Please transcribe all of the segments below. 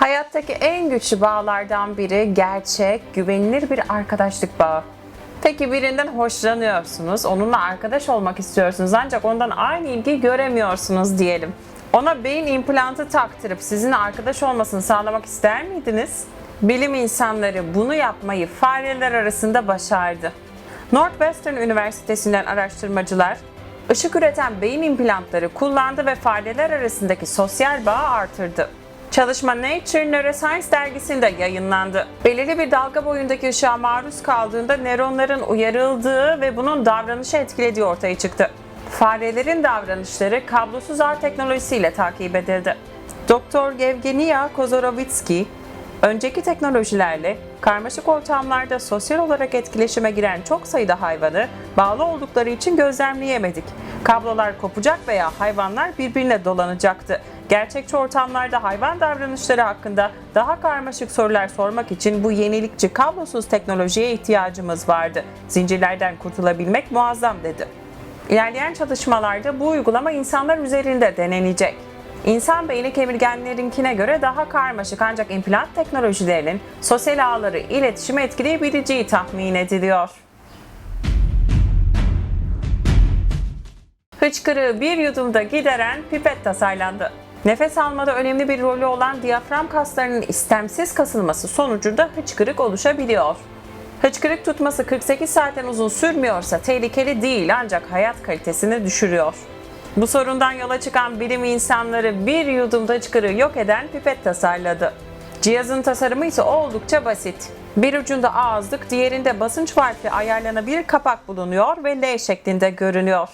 Hayattaki en güçlü bağlardan biri gerçek, güvenilir bir arkadaşlık bağı. Peki birinden hoşlanıyorsunuz, onunla arkadaş olmak istiyorsunuz ancak ondan aynı ilgi göremiyorsunuz diyelim. Ona beyin implantı taktırıp sizinle arkadaş olmasını sağlamak ister miydiniz? Bilim insanları bunu yapmayı fareler arasında başardı. Northwestern Üniversitesi'nden araştırmacılar ışık üreten beyin implantları kullandı ve fareler arasındaki sosyal bağı artırdı. Çalışma Nature Neuroscience dergisinde yayınlandı. Belirli bir dalga boyundaki ışığa maruz kaldığında nöronların uyarıldığı ve bunun davranışı etkilediği ortaya çıktı. Farelerin davranışları kablosuz ağ teknolojisiyle takip edildi. Dr. Evgenia Kozorovitsky, önceki teknolojilerle karmaşık ortamlarda sosyal olarak etkileşime giren çok sayıda hayvanı bağlı oldukları için gözlemleyemedik. Kablolar kopacak veya hayvanlar birbirine dolanacaktı. Gerçekçi ortamlarda hayvan davranışları hakkında daha karmaşık sorular sormak için bu yenilikçi kablosuz teknolojiye ihtiyacımız vardı. Zincirlerden kurtulabilmek muazzam dedi. İlerleyen çalışmalarda bu uygulama insanlar üzerinde denenecek. İnsan beyni kemirgenlerinkine göre daha karmaşık ancak implant teknolojilerinin sosyal ağları iletişimi etkileyebileceği tahmin ediliyor. Hıçkırığı bir yudumda gideren pipet tasarlandı. Nefes almada önemli bir rolü olan diyafram kaslarının istemsiz kasılması sonucunda hıçkırık oluşabiliyor. Hıçkırık tutması 48 saatten uzun sürmüyorsa tehlikeli değil ancak hayat kalitesini düşürüyor. Bu sorundan yola çıkan bilim insanları bir yudumda hıçkırığı yok eden pipet tasarladı. Cihazın tasarımı ise oldukça basit. Bir ucunda ağızlık, diğerinde basınç farklı ayarlanabilir kapak bulunuyor ve L şeklinde görünüyor.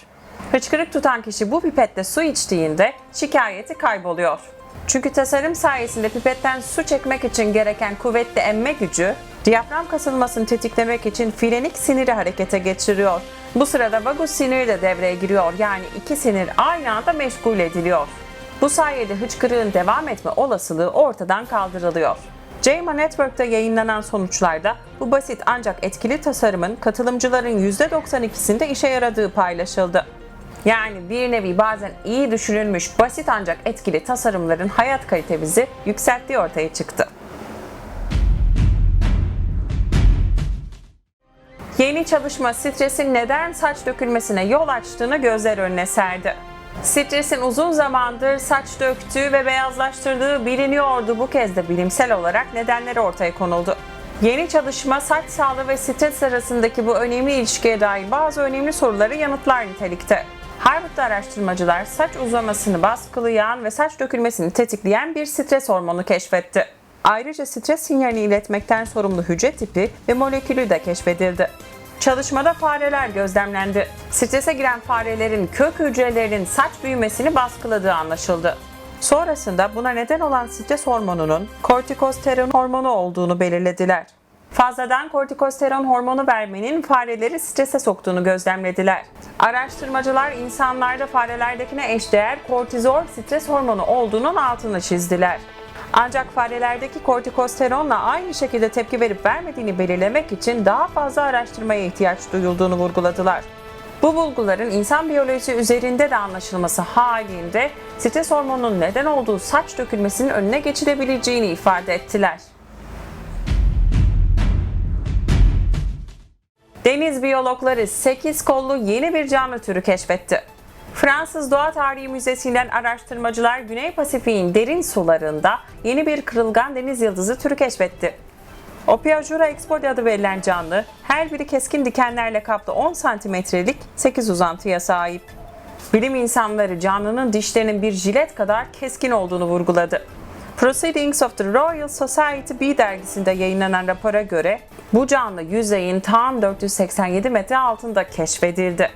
Hıçkırık tutan kişi bu pipetle su içtiğinde şikayeti kayboluyor. Çünkü tasarım sayesinde pipetten su çekmek için gereken kuvvetli emme gücü, diyafram kasılmasını tetiklemek için frenik siniri harekete geçiriyor. Bu sırada vagus siniri de devreye giriyor yani iki sinir aynı anda meşgul ediliyor. Bu sayede hıçkırığın devam etme olasılığı ortadan kaldırılıyor. JAMA Network'ta yayınlanan sonuçlarda bu basit ancak etkili tasarımın katılımcıların %92'sinde işe yaradığı paylaşıldı. Yani bir nevi bazen iyi düşünülmüş basit ancak etkili tasarımların hayat kalitemizi yükselttiği ortaya çıktı. Yeni çalışma stresin neden saç dökülmesine yol açtığını gözler önüne serdi. Stresin uzun zamandır saç döktüğü ve beyazlaştırdığı biliniyordu. Bu kez de bilimsel olarak nedenleri ortaya konuldu. Yeni çalışma saç sağlığı ve stres arasındaki bu önemli ilişkiye dair bazı önemli soruları yanıtlar nitelikte. Harvard'da araştırmacılar saç uzamasını baskılayan ve saç dökülmesini tetikleyen bir stres hormonu keşfetti. Ayrıca stres sinyalini iletmekten sorumlu hücre tipi ve molekülü de keşfedildi. Çalışmada fareler gözlemlendi. Strese giren farelerin kök hücrelerinin saç büyümesini baskıladığı anlaşıldı. Sonrasında buna neden olan stres hormonunun kortikosteron hormonu olduğunu belirlediler. Fazladan kortikosteron hormonu vermenin fareleri strese soktuğunu gözlemlediler. Araştırmacılar insanlarda farelerdekine eşdeğer kortizol stres hormonu olduğunun altını çizdiler. Ancak farelerdeki kortikosteronla aynı şekilde tepki verip vermediğini belirlemek için daha fazla araştırmaya ihtiyaç duyulduğunu vurguladılar. Bu bulguların insan biyolojisi üzerinde de anlaşılması halinde stres hormonunun neden olduğu saç dökülmesinin önüne geçilebileceğini ifade ettiler. Deniz biyologları 8 kollu yeni bir canlı türü keşfetti. Fransız Doğa Tarihi Müzesi'nden araştırmacılar Güney Pasifik'in derin sularında yeni bir kırılgan deniz yıldızı türü keşfetti. Opiajura expodi adı verilen canlı, her biri keskin dikenlerle kaplı 10 santimetrelik 8 uzantıya sahip. Bilim insanları canlının dişlerinin bir jilet kadar keskin olduğunu vurguladı. Proceedings of the Royal Society B dergisinde yayınlanan rapora göre bu canlı yüzeyin tam 487 metre altında keşfedildi.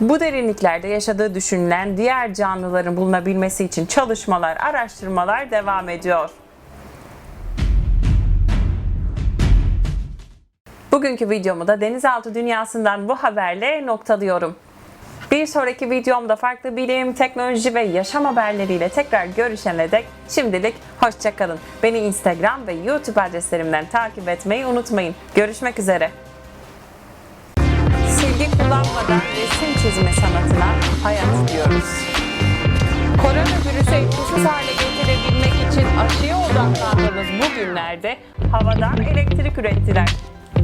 Bu derinliklerde yaşadığı düşünülen diğer canlıların bulunabilmesi için çalışmalar, araştırmalar devam ediyor. Bugünkü videomu da denizaltı dünyasından bu haberle noktalıyorum. Bir sonraki videomda farklı bilim, teknoloji ve yaşam haberleriyle tekrar görüşene dek şimdilik hoşçakalın. Beni Instagram ve YouTube adreslerimden takip etmeyi unutmayın. Görüşmek üzere. Silgi kullanmadan resim çizme sanatına hayat diyoruz. Koronavirüsü etkisiz hale getirebilmek için aşıya odaklandığımız bu günlerde havadan elektrik ürettiler.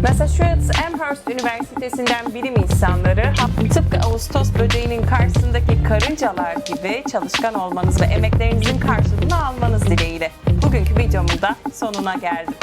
Massachusetts Amherst Üniversitesi'nden bilim insanları tıpkı Ağustos böceğinin karşısındaki karıncalar gibi çalışkan olmanız ve emeklerinizin karşılığını almanız dileğiyle. Bugünkü videomun da sonuna geldim.